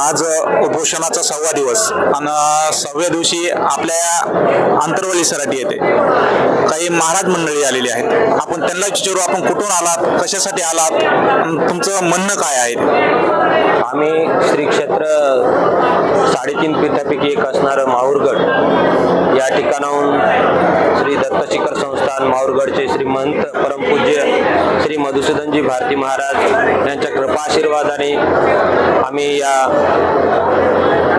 आज उपोषणाचा सहावा दिवस. आणि सहाव्या दिवशी आपल्या आंतरवलीसाठी येते. काही महाराज मंडळी आलेली आहेत. आपण त्यांना विचारू आपण कुठून आलात? कशासाठी आलात? तुमचं म्हणणं काय आहे? आम्ही श्री क्षेत्र साडेतीन पीठापैकी एक असणारं माहूरगड या ठिकाणाहून श्री शिखर संस्थान माहूरगडचे श्रीमंत परमपूज्य श्री मधुसूदनजी भारती महाराज यांच्या कृपाशीर्वादाने आम्ही या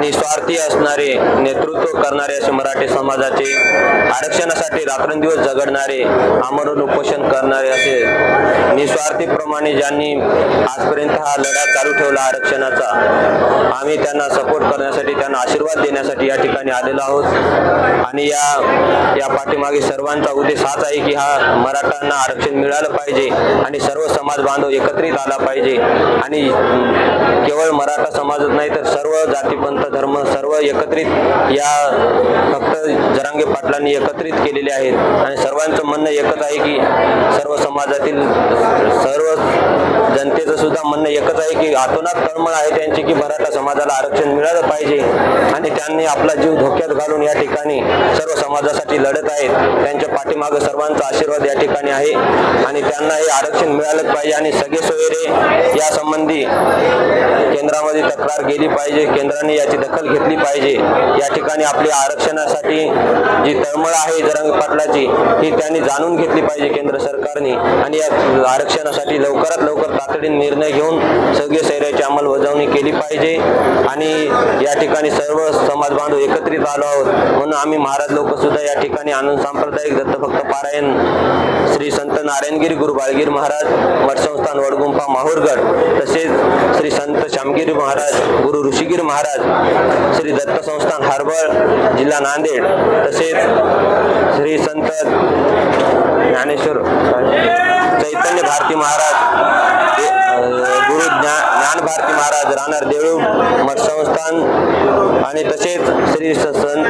निस्वार्थी असणारे नेतृत्व करणारे असे मराठी समाजाचे आरक्षणासाठी रात्रंदिवस झगडणारे आमरण उपोषण करणारे असे निस्वार्थीप्रमाणे ज्यांनी आजपर्यंत हा लढा चालू ठेवला आरक्षणाचा आम्ही त्यांना सपोर्ट करण्यासाठी त्यांना आशीर्वाद देण्यासाठी या ठिकाणी आलेलो आहोत. आणि या या पाठीमागे सर्वांचा उद्देश हाच आहे की हा मराठ्यांना आरक्षण मिळालं पाहिजे आणि सर्व समाज बांधव एकत्रित आला पाहिजे. आणि केवळ मराठा समाजच नाही तर सर्व जातीपंथ धर्म सर्व एकत्रित या फक्त जरांगे पाटलांनी एकत्रित केलेले आहेत. आणि सर्वांचं म्हणणं एकच आहे की सर्व समाजातील सर्व जनतेचं सुद्धा म्हणणं एकच आहे की आतोनात तळमळ आहे त्यांची की मराठा समाजाला आरक्षण मिळालं पाहिजे. आणि त्यांनी आपला जीव धोक्यात घालून या ठिकाणी सर्व समाजासाठी लढत आहेत. त्यांच्या पाठीमागं सर्वांचा आशीर्वाद या ठिकाणी आहे. आणि त्यांना हे आरक्षण मिळालंच पाहिजे. आणि सगळे सोयरे या संबंधी केंद्रामध्ये तक्रार गेली पाहिजे केंद्राने याची दखल घेतली पाहिजे. या ठिकाणी आपली आरक्षणासाठी जी तळमळ आहे जरंग पाटलाची ही त्यांनी जाणून घेतली पाहिजे केंद्र सरकारने. आणि या आरक्षणासाठी लवकरात लवकर तातडीने निर्णय घेऊन सगळे सैर्याची अंमलबजावणी केली पाहिजे. आणि या ठिकाणी सर्व समाज बांधव एकत्रित आलो आहोत. म्हणून आम्ही महाराज लोक सुद्धा या ठिकाणी आनंद सांप्रदायिक दत्तभक्त पारायण श्री संत नारायणगिरी गुरु बाळगीर महाराज मठ संस्थान वडगुंफा माहूरगड तसेच श्री संत श्यामगिरी महाराज गुरु ऋषिगिरी महाराज श्री दत्त संस्थान हार्बर जिल्हा नांदेड तसेच श्री संत ज्ञानेश्वर चैतन्य भारती महाराज गुरु ज्ञा ज्ञान भारती महाराज राहणार देऊळ मठ संस्थान आणि तसेच श्री संत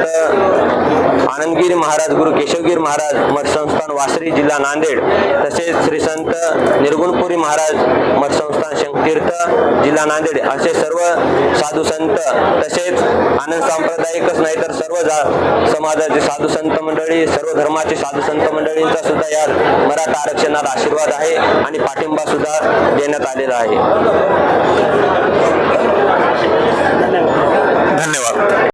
आनंदगिरी महाराज गुरु केशवगिरी महाराज मठ संस्थान वासरी जिल्हा नांदेड तसेच श्री संत निर्गुणपुरी महाराज मठ संस्थान तीर्थ जिल्हा नांदेड असे सर्व साधू संत तसेच आनंद सांप्रदायिकच नाही तर सर्व जा- समाजाचे साधू संत मंडळी सर्व धर्माचे साधू संत मंडळींचा सुद्धा या मराठा आरक्षणाला आशीर्वाद आहे आणि पाठिंबा सुद्धा देण्यात आलेला आहे. धन्यवाद.